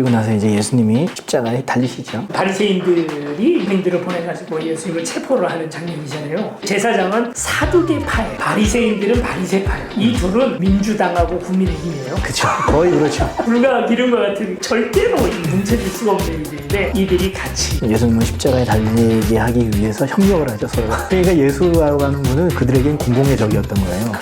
그리고 나서 이제 예수님이 십자가에 달리시죠. 바리새인들이 유대인들을 보내가지고 예수님을 체포를 하는 장면이잖아요. 제사장은 사두개파예요. 바리새인들은 바리새파예요. 이 둘은 민주당하고 국민의힘이에요. 그쵸. 거의 그렇죠. 불과 기름과 같은 절대로 뭉쳐질 수가 없는 일인데 이들이 같이 예수님은 십자가에 달리게 하기 위해서 협력을 하죠, 서로. 그러니까 예수라고 하는 분은 그들에겐 공공의 적이었던 거예요.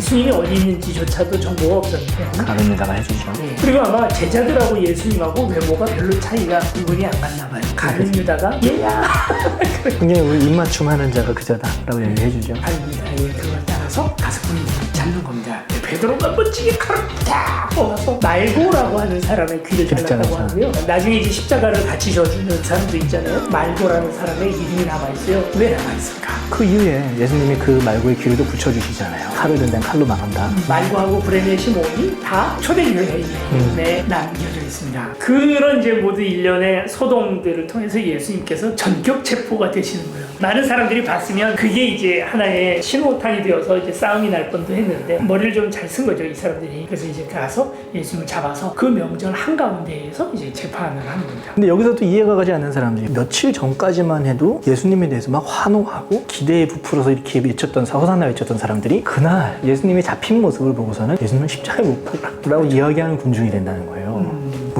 예수님이 어디 있는지조차도 정보가 없었는데 가른 유다가 해주죠. 네. 그리고 아마 제자들하고 예수님하고 외모가 별로 차이가 구분이 안 갔나 봐요. 가른 유다가 얘야 굉장히 우리 입맞춤 하는 자가 그자다라고 얘기해 주죠. 가른 유다의 그걸 따라서 본인이 잡는 겁니다. 베드로가 멋지게 칼을 탁 뽑아서 말고라고 하는 사람의 귀를 잘랐다고. 하고요. 나중에 이제 십자가를 같이 져주는 사람도 있잖아요. 말고라는 사람의 이름이 남아있어요. 왜 남아있을까? 그 이후에 예수님이 그 말고의 귀를도 붙여주시잖아요. 칼을 든다는 칼로 망한다. 말고하고 브레네 시몬이 다 초대 유해인에 남겨져 있습니다. 그런 이제 모든 일련의 소동들을 통해서 예수님께서 전격 체포가 되시는 거예요. 많은 사람들이 봤으면 그게 이제 하나의 신호탄이 되어서 이제 싸움이 날 뻔도 했는데 머리를 좀 잘 쓴 거죠 이 사람들이. 그래서 이제 가서 예수님을 잡아서 그 명절 한 가운데에서 이제 재판을 겁니다. 근데 여기서도 이해가 가지 않는 사람들이 며칠 전까지만 해도 예수님에 대해서 막 환호하고 기대에 부풀어서 이렇게 외쳤던 사- 호산나 외쳤던 사람들이 그날 예수님이 잡힌 모습을 보고서는 예수님을 십자가에 못 박라고 이야기하는 군중이 된다는 거예요.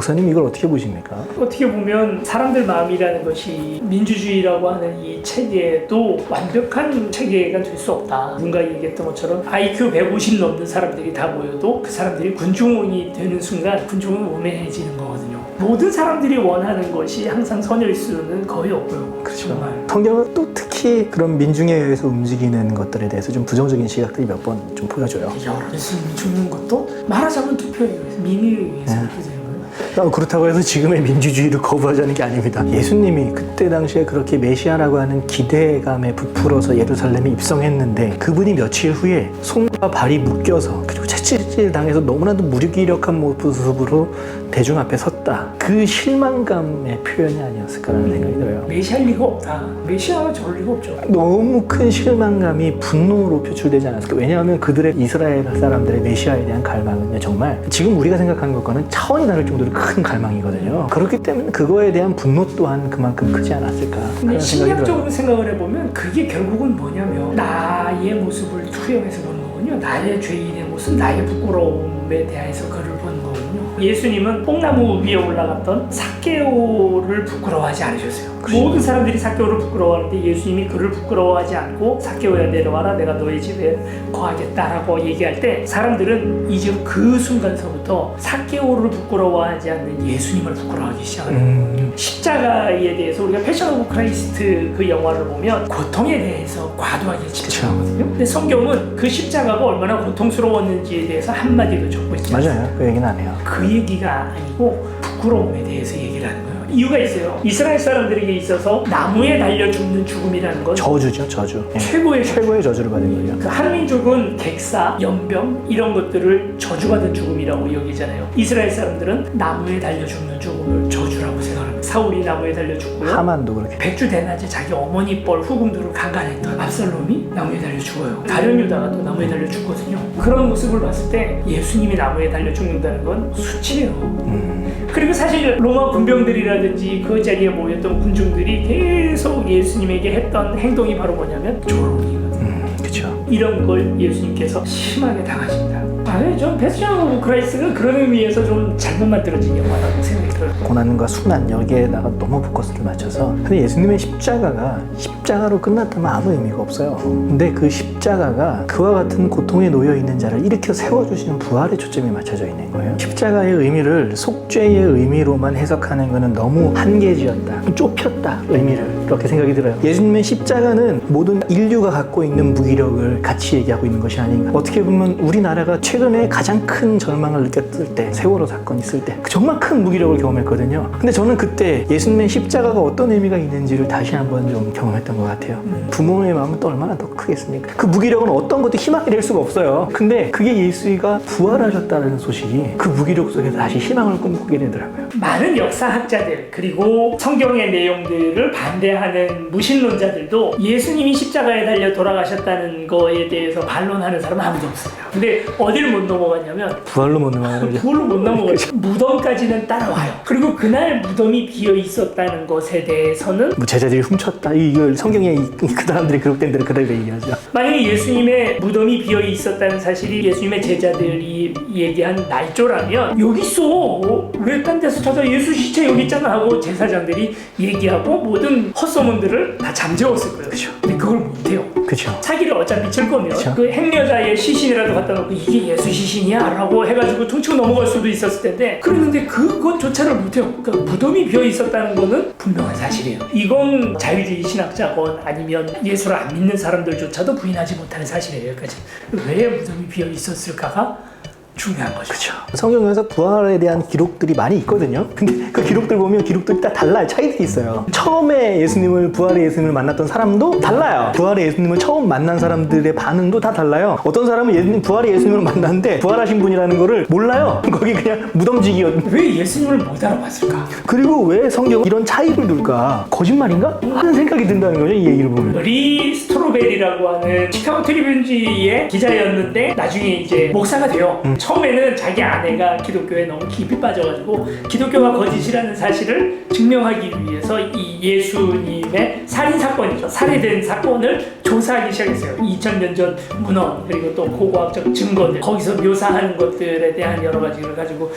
목사님 이걸 어떻게 보십니까? 어떻게 보면 사람들 마음이라는 것이 민주주의라고 하는 이 체계도 완벽한 체계가 될 수 없다. 누군가 얘기했던 것처럼 IQ 150 넘는 사람들이 다 모여도 그 사람들이 군중이 되는 순간 군중은 우매해지는 거거든요. 모든 사람들이 원하는 것이 항상 선일 수는 거의 없고요. 정말. 성경은 또 특히 그런 민중에 의해서 움직이는 것들에 대해서 좀 부정적인 시각들이 몇 번 좀 보여줘요. 예수님이 죽는 것도 말하자면 투표에 의해서 민의에 의해서 네. 그렇게 되는 거예요. 어, 그렇다고 해서 지금의 민주주의를 거부하자는 게 아닙니다. 예수님이 그때 당시에 그렇게 메시아라고 하는 기대감에 부풀어서 예루살렘에 입성했는데 그분이 며칠 후에 손과 발이 묶여서 그리고 채찍 질 당해서 너무나도 무기력한 모습으로 대중 앞에 섰다. 그 실망감의 표현이 아니었을까라는 생각이 들어요. 메시아일 리가 없다. 메시아가 저럴 리가 없죠. 너무 큰 실망감이 분노로 표출되지 않았을까? 왜냐하면 그들의 이스라엘 사람들의 메시아에 대한 갈망은요, 정말 지금 우리가 생각하는 것과는 차원이 다를 정도로 큰 갈망이거든요. 그렇기 때문에 그거에 대한 분노 또한 그만큼 크지 않았을까? 근데. 심리학적으로 생각을 해보면 그게 결국은 뭐냐면 나의 모습을 투영해서 보는 거군요. 나의 죄인의 모습, 나의 부끄러움에 대해서 그를 보는 거군요. 예수님은 뽕나무 위에 올라갔던 사케오를 부끄러워하지 않으셨어요. 모든 사람들이 사케오를 부끄러워하는데 예수님이 그를 부끄러워하지 않고 사케오야 내려와라 내가 너의 집에 거하겠다라고 얘기할 때 사람들은 이제 그 순간서부터 사케오를 부끄러워하지 않는 예수님을 부끄러워하기 시작해요. 음, 십자가에 대해서 우리가 패션 오브 크라이스트 그 영화를 보면 고통에 대해서 과도하게 집중하거든요. 근데 성경은 그 십자가가 얼마나 고통스러웠는지에 대해서 한마디도 적고 있지 않습니다. 맞아요. 그 얘기는 안 해요. 그 얘기가 아니고 부끄러움에 대해서 얘기를 하는 거예요. 이유가 있어요. 이스라엘 사람들에게 있어서 나무에 달려 죽는 죽음이라는 건 저주죠, 저주. 예. 최고의 최고. 최고의 저주를 받은 거죠. 그 한민족은 객사, 연병 이런 것들을 저주받은 죽음이라고 여기잖아요. 이스라엘 사람들은 나무에 달려 죽는 죽음을 저주라고 생각합니다. 사울이 나무에 달려 죽고요. 하만도 그렇게. 백주 대낮에 자기 어머니 뻘 후궁들을 강간했던 압살롬이 나무에 달려 죽어요. 다른 유다가 또 나무에 달려 죽거든요. 그런 모습을 봤을 때 예수님이 나무에 달려 죽는다는 건 수치예요. 음, 그리고 사실 로마 군병들이라든지 그 자리에 모였던 군중들이 계속 예수님에게 했던 행동이 바로 뭐냐면 조롱이거든요. 음, 그쵸. 이런 걸 예수님께서 심하게 당하십니다. 전 패션 오브 크라이스가 그런 의미에서 좀 잘못 만들어진 영화라고 생각이 들어요. 고난과 순환 여기에다가 너무 포커스를 맞춰서. 근데 예수님의 십자가가 십자가로 끝났다면 아무 의미가 없어요. 근데 그 십자가가 그와 같은 고통에 놓여 있는 자를 일으켜 세워 주시는 부활의 초점이 맞춰져 있는 거예요. 십자가의 의미를 속죄의 의미로만 해석하는 것은 너무 한계지었다. 좁혔다 의미를 그렇게 생각이 들어요 예수님의 십자가는 모든 인류가 갖고 있는 무기력을 같이 얘기하고 있는 것이 아닌가 어떻게 보면 우리나라가 최근에 가장 큰 절망을 느꼈을 때 세월호 사건 있을 때 정말 큰 무기력을 경험했거든요. 근데 저는 그때 예수님의 십자가가 어떤 의미가 있는지를 다시 한번 좀 경험했던 것 같아요. 부모의 마음은 또 얼마나 더 크겠습니까? 그 무기력은 어떤 것도 희망이 될 수가 없어요. 근데 그게 예수가 부활하셨다는 소식이 그 무기력 속에서 다시 희망을 꿈꾸게 되더라고요. 많은 역사학자들 그리고 성경의 내용들을 반대하는 반대 하는 무신론자들도 예수님이 십자가에 달려 돌아가셨다는 거에 대해서 반론하는 사람은 아무도 없어요. 근데 어딜 못 넘어갔냐면 부활로 못 거죠. 그걸로 못 넘어가요. 무덤까지는 따라와요. 그리고 그날 무덤이 비어 있었다는 것에 대해서는 뭐 제자들이 훔쳤다. 이- 이걸 성경에 이- 그 사람들이 기록된 대로 그대로 얘기하죠. 만약에 예수님의 무덤이 비어 있었다는 사실이 예수님의 제자들이 얘기한 날조라면 여기 있어 왜 딴 데서 찾아 예수 시체 여기 있잖아 하고 제사장들이 얘기하고 모든 헛 소문들을 다 잠재웠을 거예요. 그죠. 근데 그걸 못해요. 그렇죠. 사기를 어차피 칠 거면 그쵸. 그 행여자의 시신이라도 갖다 놓고 이게 예수 시신이야? 라고 해가지고 퉁치고 넘어갈 수도 있었을 텐데 그랬는데 그것조차를 못해요 그러니까 무덤이 비어 있었다는 거는 분명한 사실이에요 이건 자유주의 신학자건 아니면 예수를 안 믿는 사람들조차도 부인하지 못하는 사실이에요 여기까지 왜 무덤이 비어 있었을까가 중요한 거죠 그렇죠. 성경에서 부활에 대한 기록들이 많이 있거든요. 근데 그 기록들 보면 기록들이 다 달라요. 차이들이 있어요. 처음에 예수님을 부활의 예수님을 만났던 사람도 달라요. 부활의 예수님을 처음 만난 사람들의 반응도 다 달라요. 어떤 사람은 예수님 부활의 예수님을 만났는데 부활하신 분이라는 거를 몰라요. 거기 그냥 무덤지기였. 왜 예수님을 못 알아봤을까 그리고 왜 성경 이런 차이를 둘까? 거짓말인가? 하는 생각이 든다는 거죠. 이 얘기를 보면. 리 스트로베리라고 하는 시카고 트리뷴지의 기자였는데 나중에 이제 목사가 돼요. 처음에는 자기 아내가 기독교에 너무 깊이 빠져가지고 기독교가 거짓이라는 사실을 증명하기 위해서 이 예수님의 살인 사건이죠. 살해된 사건을 조사하기 시작했어요. 2000년 전 문헌 그리고 또 고고학적 증거들 거기서 묘사하는 것들에 대한 여러 가지를 가지고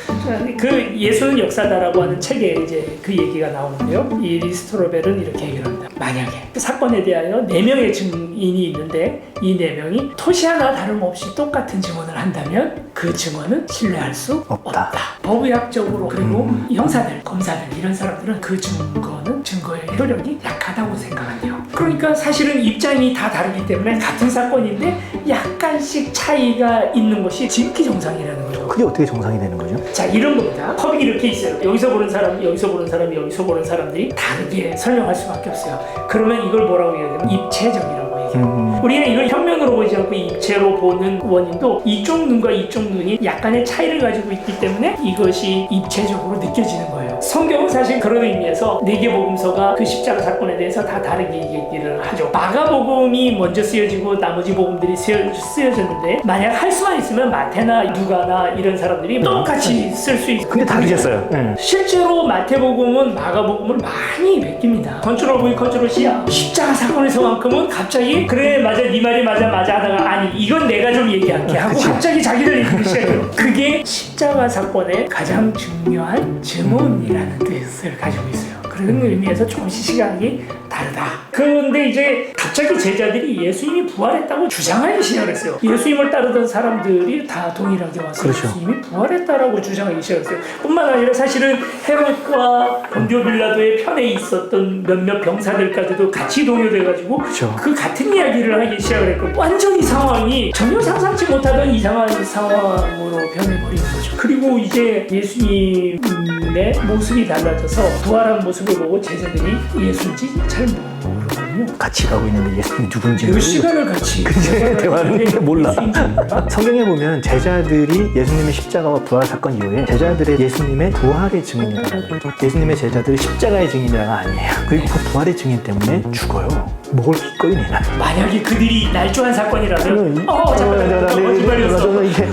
그 예수는 역사다라고 하는 책에 이제 그 얘기가 나오는데요. 이 리스트로벨은 이렇게 얘기를. 만약에 그 사건에 대하여 네 명의 증인이 있는데 이네 명이 토시 하나 다름없이 똑같은 증언을 한다면 그 증언은 신뢰할 수 없다. 없다. 법의학적으로 그리고 형사들, 검사들 이런 사람들은 그 증거 는 증거의 효력이 약하다고 생각한대요. 그러니까 사실은 입장이 다 다르기 때문에 같은 사건인데 약간씩 차이가 있는 것이 지극히 정상이라는 거죠. 그게 어떻게 정상이 되는 거죠? 자 이런 겁니다. 컵이 이렇게 있어요. 여기서 보는 사람, 여기서 보는 사람이 여기서 보는 사람들이 다르게 설명할 수밖에 없어요. 그러면 이걸 뭐라고 얘기하냐면 입체적이라고 얘기해요. 음, 우리는 이걸 현면으로 보지 않고 입체로 보는 원인도 이쪽 눈과 이쪽 눈이 약간의 차이를 가지고 있기 때문에 이것이 입체적으로 느껴지는 거예요. 성경은 사실 그런 의미에서 네개 복음서가 그 십자가 사건에 대해서 다 다르게 얘기를 하죠. 마가복음이 먼저 쓰여지고 나머지 복음들이 쓰여, 쓰여졌는데 만약 할 수만 있으면 마태나 누가나 이런 사람들이 똑같이 쓸 수 있어요. 근데 다르겠어요. 네. 실제로 마태복음은 마가복음을 많이 베낍니다. 컨트롤 V 컨트롤 C야. 십자가 사건에서만큼은 갑자기 그래 맞아 네 말이 맞아 맞아 하다가 아니 이건 내가 좀 얘기할게 하고 그치. 갑자기 자기들 얘기를 시작해요. 그게 십자가 사건의 가장 중요한 증언이 라는 뜻을 가지고 있어요. 그런 의미에서 조금씩 시각이 다르다. 그런데 이제 갑자기 제자들이 예수님이 부활했다고 주장하기 시작했어요. 예수님을 따르던 사람들이 다 동일하게 와서 그렇죠. 예수님이 부활했다라고 주장하기 시작했어요. 뿐만 아니라 사실은 헤롯과 본디오 빌라도의 편에 있었던 몇몇 병사들까지도 같이 동요돼가지고 그렇죠. 그 같은 이야기를 하기 시작을 했고 완전히 상황이 전혀 상상치 못하던 이상한 상황으로 변해버린 거죠. 그리고 이제 예수님의 모습이 달라져서 부활한 모습 을 보고 제자들이 예수인지 잘 모르거든요. 같이 가고 있는데 예수님이 누군지 몇 시간을 같이 그치, 대화는 몰라. 성경에 보면 제자들이 예수님의 십자가와 부활 사건 이후에 제자들의 예수님의 부활의 증인이라고. 예수님의 제자들이 십자가의 증인이라가 아니에요. 그리고 그 부활의 증인 때문에 죽어요. 기꺼이 내놔요. 만약에 그들이 날조한 사건이라면 어 잠깐만 이게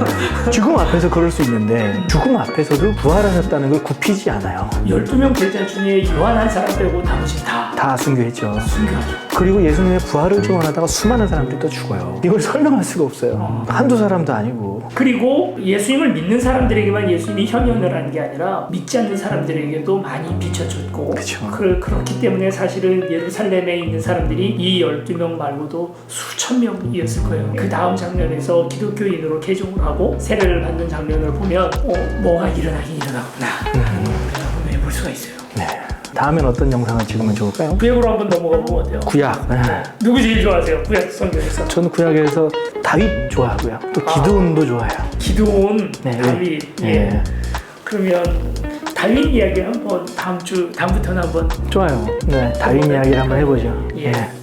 죽음 앞에서 그럴 수 있는데 죽음 앞에서도 부활하셨다는 걸 굽히지 않아요. 12명 제자 중에 요한 한 사람 빼고 나머지 다 다 순교했죠. 순교하죠 그리고 예수님의 부활을 증언하다가 수많은 사람들이 또 죽어요. 이걸 설명할 수가 없어요. 한두 사람도 아니고. 그리고 예수님을 믿는 사람들에게만 예수님이 현현을 한 게 아니라 믿지 않는 사람들에게도 많이 비춰줬고 그쵸. 그, 그렇기 때문에 사실은 예루살렘에 있는 사람들이 이 12명 말고도 수천 명이었을 거예요 그 다음 장면에서 기독교인으로 개종을 하고 세례를 받는 장면을 보면 어, 뭐가 일어나긴 일어났구나 라고 해볼 수가 있어요 네. 다음엔 어떤 영상을 찍으면 좋을까요? 구약으로 한번 넘어가 보면 어때요? 구약. 네. 누구 제일 좋아하세요? 구약 성경에서 저는 구약에서 다윗 좋아하고요. 또 기도원도 좋아해요. 기도온 네, 다윗 예. 예. 그러면 다윗 이야기 한번 다음 주 다음부터는 한번 좋아요. 네, 다윗 이야기를 한번 해보죠. 예. 예.